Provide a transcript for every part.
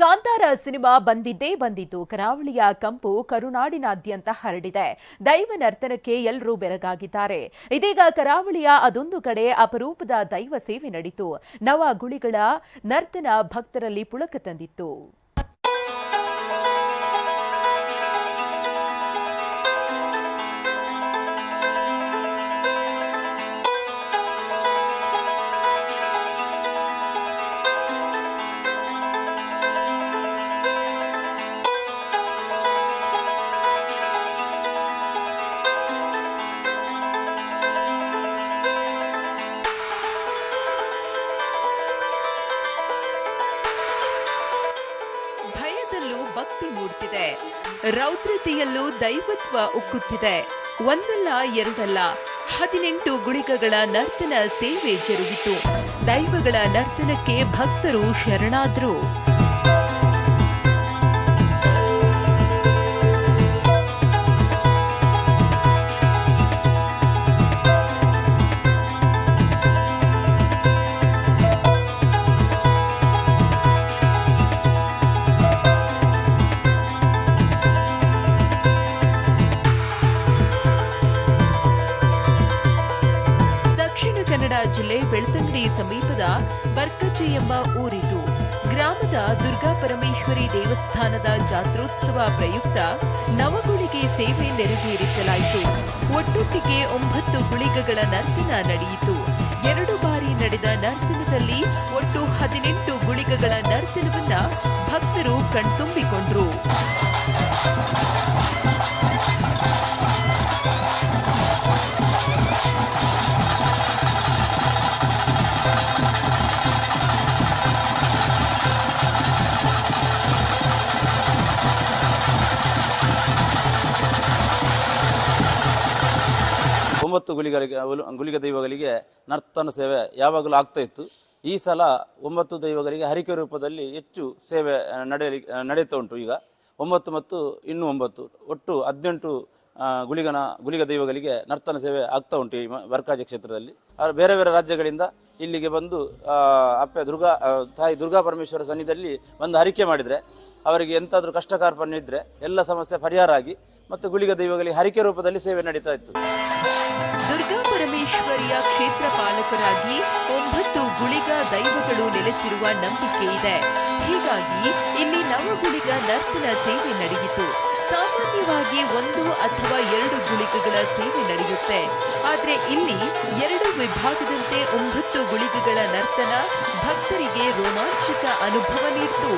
Kantara cinema ಬಂದಿದ್ದೇ ಬಂದಿತು ಕರಾವಳಿಯ ಕಂಪು ಕರುನಾಡಿನಾದ್ಯಂತ ಹರಡಿದೆ. ದೈವ ನರ್ತನಕ್ಕೆ ಎಲ್ಲರೂ ಬೆರಗಾಗಿದ್ದಾರೆ. ಇದೀಗ ಕರಾವಳಿಯ ಅದೊಂದು ಕಡೆ ಅಪರೂಪದ ದೈವ ಸೇವೆ ನಡೆಯಿತು ನವ ಗುಳಿಗಳ ನರ್ತನ ಭಕ್ತರಲ್ಲಿ ಪುಳಕ ತಂದಿತ್ತು. ಭಕ್ತಿ ಮೂಡ್ತಿದೆ. ರೌದ್ರತೆಯಲ್ಲೂ ದೈವತ್ವ ಉಕ್ಕುತ್ತಿದೆ. ಒಂದಲ್ಲ, ಎರಡಲ್ಲ, ಹದಿನೆಂಟು ಗುಳಿಗಗಳ ನರ್ತನ ಸೇವೆ ಜರುಗಿತು. ದೈವಗಳ ನರ್ತನಕ್ಕೆ ಭಕ್ತರು ಶರಣಾದ್ರು. ಜಿಲ್ಲೆ ಬೆಳ್ತಂಗಡಿ ಸಮೀಪದ ಬರ್ಕಚ್ಚೆ ಎಂಬ ಊರಿದು ಗ್ರಾಮದ ದುರ್ಗಾ ಪರಮೇಶ್ವರಿ ದೇವಸ್ಥಾನದ ಜಾತ್ರೋತ್ಸವ ಪ್ರಯುಕ್ತ ನವಗುಳಿಗೆ ಸೇವೆ ನೆರವೇರಿಸಲಾಯಿತು. ಒಟ್ಟೊಟ್ಟಿಗೆ ಒಂಬತ್ತು ಗುಳಿಗಗಳ ನರ್ತನ ನಡೆಯಿತು. ಎರಡು ಬಾರಿ ನಡೆದ ನರ್ತನದಲ್ಲಿ ಒಟ್ಟು ಹದಿನೆಂಟು ಗುಳಿಗಗಳ ನರ್ತನವನ್ನ ಭಕ್ತರು ಕಣ್ತುಂಬಿಕೊಂಡ್ರು. ಒಂಬತ್ತು ಗುಳಿಗಳಿಗೆ ಅವಲು- ಗುಳಿಗ ದೈವಗಳಿಗೆ ನರ್ತನ ಸೇವೆ ಯಾವಾಗಲೂ ಆಗ್ತಾ ಇತ್ತು. ಈ ಸಲ ಒಂಬತ್ತು ದೈವಗಳಿಗೆ ಹರಿಕೆ ರೂಪದಲ್ಲಿ ಹೆಚ್ಚು ಸೇವೆ ನಡೆಯಲಿ ನಡೆಯುತ್ತಾ ಉಂಟು ಈಗ. ಒಂಬತ್ತು ಮತ್ತು ಇನ್ನೂ ಒಂಬತ್ತು, ಒಟ್ಟು ಹದಿನೆಂಟು ಗುಳಿಗನ ಗುಳಿಗ ದೈವಗಳಿಗೆ ನರ್ತನ ಸೇವೆ ಆಗ್ತಾ ಉಂಟು ಈ ವರ್ಕಾಜ ಕ್ಷೇತ್ರದಲ್ಲಿ. ಬೇರೆ ಬೇರೆ ರಾಜ್ಯಗಳಿಂದ ಇಲ್ಲಿಗೆ ಬಂದು ಅಪ್ಪೆ ದುರ್ಗಾ ತಾಯಿ ದುರ್ಗಾ ಪರಮೇಶ್ವರ ಸನ್ನಿಧಿಯಲ್ಲಿ ಒಂದು ಹರಿಕೆ ಮಾಡಿದರೆ ಅವರಿಗೆ ಎಂತಾದರೂ ಕಷ್ಟ ಕಾರ್ಪಣ್ಯ ಇದ್ದರೆ ಎಲ್ಲ ಸಮಸ್ಯೆ ಪರಿಹಾರ ಆಗಿ ಮತ್ತು ಗುಳಿಗ ದೈವಗಳಿಗೆ ಹರಿಕೆ ರೂಪದಲ್ಲಿ ಸೇವೆ ನಡೀತಾ ಇತ್ತು. ದುರ್ಗಾ ಪರಮೇಶ್ವರಿಯ ಕ್ಷೇತ್ರ ಪಾಲಕರಾಗಿ ಒಂಬತ್ತು ಗುಳಿಗ ದೈವಗಳು ನೆಲೆಸಿರುವ ನಂಬಿಕೆ ಇದೆ. ಹೀಗಾಗಿ ಇಲ್ಲಿ ನವಗುಳಿಗ ನರ್ತನ ಸೇವೆ ನಡೆಯಿತು. ಸಾಮಾನ್ಯವಾಗಿ ಒಂದು ಅಥವಾ ಎರಡು ಗುಳಿಗಗಳ ಸೇವೆ ನಡೆಯುತ್ತೆ. ಆದರೆ ಇಲ್ಲಿ ಎರಡು ವಿಭಾಗದಂತೆ ಒಂಬತ್ತು ಗುಳಿಗಗಳ ನರ್ತನ ಭಕ್ತರಿಗೆ ರೋಮಾಂಚಕ ಅನುಭವ ನೀಡಿತು.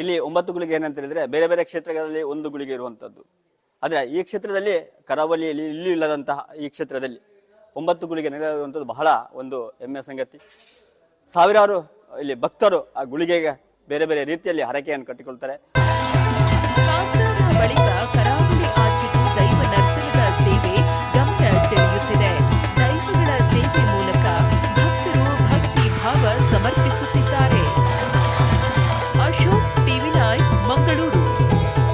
ಇಲ್ಲಿ ಒಂಬತ್ತು ಗುಳಿಗೆ ಏನಂತ ಹೇಳಿದ್ರೆ ಬೇರೆ ಬೇರೆ ಕ್ಷೇತ್ರಗಳಲ್ಲಿ ಒಂದು ಗುಳಿಗೆ ಇರುವಂಥದ್ದು ಆದರೆ ಈ ಕ್ಷೇತ್ರದಲ್ಲಿ ಕರಾವಳಿಯಲ್ಲಿ ಇಲ್ಲೂ ಇಲ್ಲದಂತಹ ಈ ಕ್ಷೇತ್ರದಲ್ಲಿ ಒಂಬತ್ತು ಗುಳಿಗೆ ನೆಲೆಯಿರುವಂಥದ್ದು ಬಹಳ ಒಂದು ಹೆಮ್ಮೆಯ ಸಂಗತಿ. ಸಾವಿರಾರು ಇಲ್ಲಿ ಭಕ್ತರು ಆ ಗುಳಿಗೆಗೆ ಬೇರೆ ಬೇರೆ ರೀತಿಯಲ್ಲಿ ಹರಕೆಯನ್ನು ಕಟ್ಟಿಕೊಳ್ತಾರೆ.